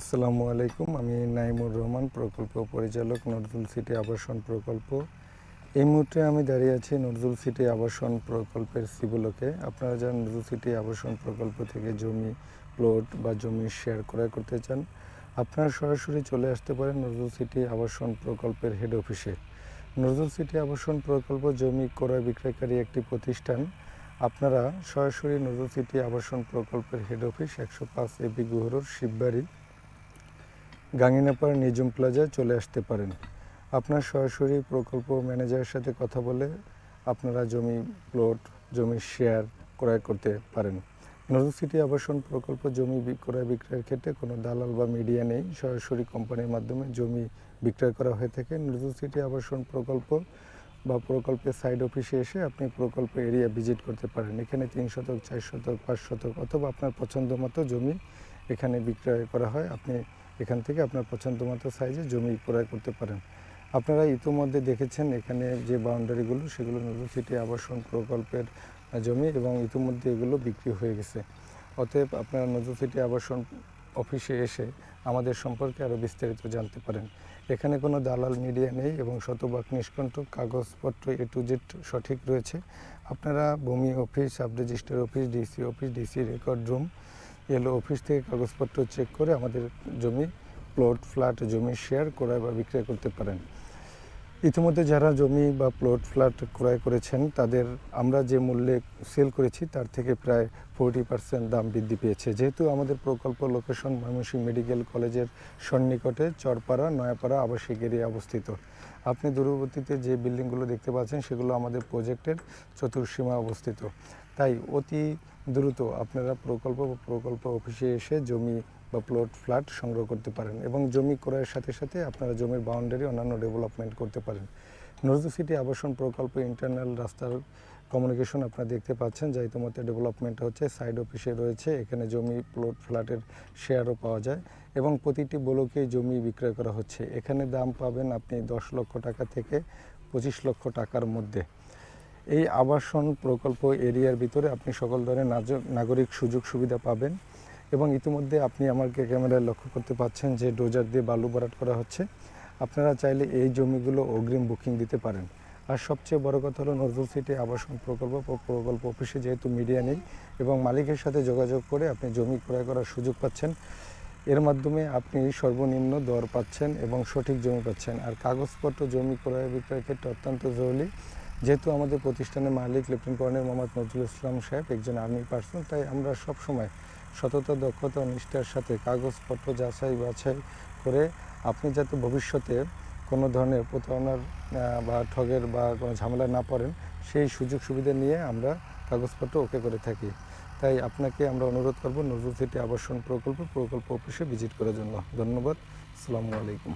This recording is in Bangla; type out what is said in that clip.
আসসালামু আলাইকুম, আমি নাইমুর রহমান, প্রকল্প পরিচালক নজরুল সিটি আবাসন প্রকল্প। এই মুহূর্তে আমি দাঁড়িয়ে আছি নজরুল সিটি আবাসন প্রকল্পের সিবুলকে আপনারা যারা নজরুল সিটি আবাসন প্রকল্প থেকে জমি প্লট বা জমি শেয়ার ক্রয় করতে চান, আপনারা সরাসরি চলে আসতে পারেন নজরুল সিটি আবাসন প্রকল্পের হেড অফিসে নজরুল সিটি আবাসন প্রকল্প জমি ক্রয় বিক্রয়কারী একটি প্রতিষ্ঠান। আপনারা সরাসরি নজরুল সিটি আবাসন প্রকল্পের হেড অফিস একশো পাঁচ এবি গুহরোর শিববাড়ি গাঙ্গিনাপাড়া নিজুম প্লাজায় চলে আসতে পারেন। আপনার সরাসরি প্রকল্প ম্যানেজারের সাথে কথা বলে আপনারা জমি প্লট, জমি শেয়ার ক্রয় করতে পারেন। নজরুল সিটি আবাসন প্রকল্প জমি বিক্রয় বিক্রয়ের ক্ষেত্রে কোনো দালাল বা মিডিয়া নেই। সরাসরি কোম্পানির মাধ্যমে জমি বিক্রয় করা হয়ে থাকে। নজরুল সিটি আবাসন প্রকল্প বা প্রকল্পের সাইড অফিসে এসে আপনি প্রকল্প এরিয়া ভিজিট করতে পারেন। এখানে তিন শতক, চার শতক, পাঁচ শতক অথবা আপনার পছন্দ মতো জমি এখানে বিক্রয় করা হয়। আপনি এখান থেকে আপনার পছন্দ মতো সাইজে জমি ক্রয় করতে পারেন। আপনারা ইতোমধ্যে দেখেছেন এখানে যে বাউন্ডারিগুলো সেগুলো নজরুল সিটি আবাসন প্রকল্পের জমি এবং ইতিমধ্যে এগুলো বিক্রি হয়ে গেছে। অতএব আপনারা নজরুল সিটি আবাসন অফিসে এসে আমাদের সম্পর্কে আরও বিস্তারিত জানতে পারেন। এখানে কোনো দালাল মিডিয়া নেই এবং শতভাগ নিষ্কণ্টক কাগজপত্র এ টু জেড সঠিক রয়েছে। আপনারা ভূমি office sub register office DC office DC record room এলো অফিস থেকে কাগজপত্র চেক করে আমাদের জমি প্লট ফ্ল্যাট জমি শেয়ার ক্রয় বা বিক্রয় করতে পারেন। ইতিমধ্যে যারা জমি বা প্লট ফ্ল্যাট ক্রয় করেছেন, তাদের আমরা যে মূল্যে সেল করেছি, তার থেকে প্রায় ফোরটি পার্সেন্ট দাম বৃদ্ধি পেয়েছে। যেহেতু আমাদের প্রকল্প লোকেশন ময়মনসিংহ মেডিকেল কলেজের সন্নিকটে চরপাড়া, নয়াপাড়া আবাসিক এরিয়া অবস্থিত। আপনি দূরবর্তীতে যে বিল্ডিংগুলো দেখতে পাচ্ছেন, সেগুলো আমাদের প্রজেক্টের চতুর্সীমা অবস্থিত। তাই অতি দ্রুত আপনারা প্রকল্প বা প্রকল্প অফিসে এসে জমি বা প্লট ফ্ল্যাট সংগ্রহ করতে পারেন এবং জমি ক্রয়ের সাথে সাথে আপনারা জমির বাউন্ডারি অন্যান্য ডেভেলপমেন্ট করতে পারেন। নজরুল সিটি আবাসন প্রকল্প ইন্টারনাল রাস্তার কমিউনিকেশন আপনারা দেখতে পাচ্ছেন যা ইতিমধ্যে ডেভেলপমেন্ট হচ্ছে। সাইড অফিসে রয়েছে, এখানে জমি প্লট ফ্ল্যাটের শেয়ারও পাওয়া যায় এবং প্রতিটি ব্লকে জমি বিক্রয় করা হচ্ছে। এখানে দাম পাবেন আপনি দশ লক্ষ টাকা থেকে পঁচিশ লক্ষ টাকার মধ্যে। এই আবাসন প্রকল্প এরিয়ার ভিতরে আপনি সকল ধরনের নাগরিক সুযোগ সুবিধা পাবেন এবং ইতিমধ্যে আপনি আমাকে ক্যামেরায় লক্ষ্য করতে পাচ্ছেন যে ডোজার দিয়ে বালু ভরাট করা হচ্ছে। আপনারা চাইলে এই জমিগুলো অগ্রিম বুকিং দিতে পারেন। আর সবচেয়ে বড় কথা হলো নজরুল সিটি আবাসন প্রকল্প প্রকল্প অফিসে যেহেতু মিডিয়া নেই এবং মালিকের সাথে যোগাযোগ করে আপনি জমি ক্রয় করার সুযোগ পাচ্ছেন, এর মাধ্যমে আপনি সর্বনিম্ন দর পাচ্ছেন এবং সঠিক জমি পাচ্ছেন। আর কাগজপত্র জমি ক্রয় বিক্রয়ের ক্ষেত্রে অত্যন্ত জরুরি। যেহেতু আমাদের প্রতিষ্ঠানের মালিক লেফটেন্যান্ট কর্নেল মোহাম্মদ নজরুল ইসলাম সাহেব, একজন আর্মি পার্সন, তাই আমরা সব সময় সততা, দক্ষতা, নিষ্ঠার সাথে কাগজপত্র যাচাই বাছাই করে আপনি যাতে ভবিষ্যতে কোনো ধরনের প্রতারণার বা ঠগের বা কোনো ঝামেলা না পড়েন, সেই সুযোগ সুবিধা নিয়ে আমরা কাগজপত্র ওকে করে থাকি। তাই আপনাকে আমরা অনুরোধ করব নজরুল সিটি আবাসন প্রকল্প প্রকল্প অফিসে ভিজিট করার জন্য। ধন্যবাদ। আসসালামু আলাইকুম।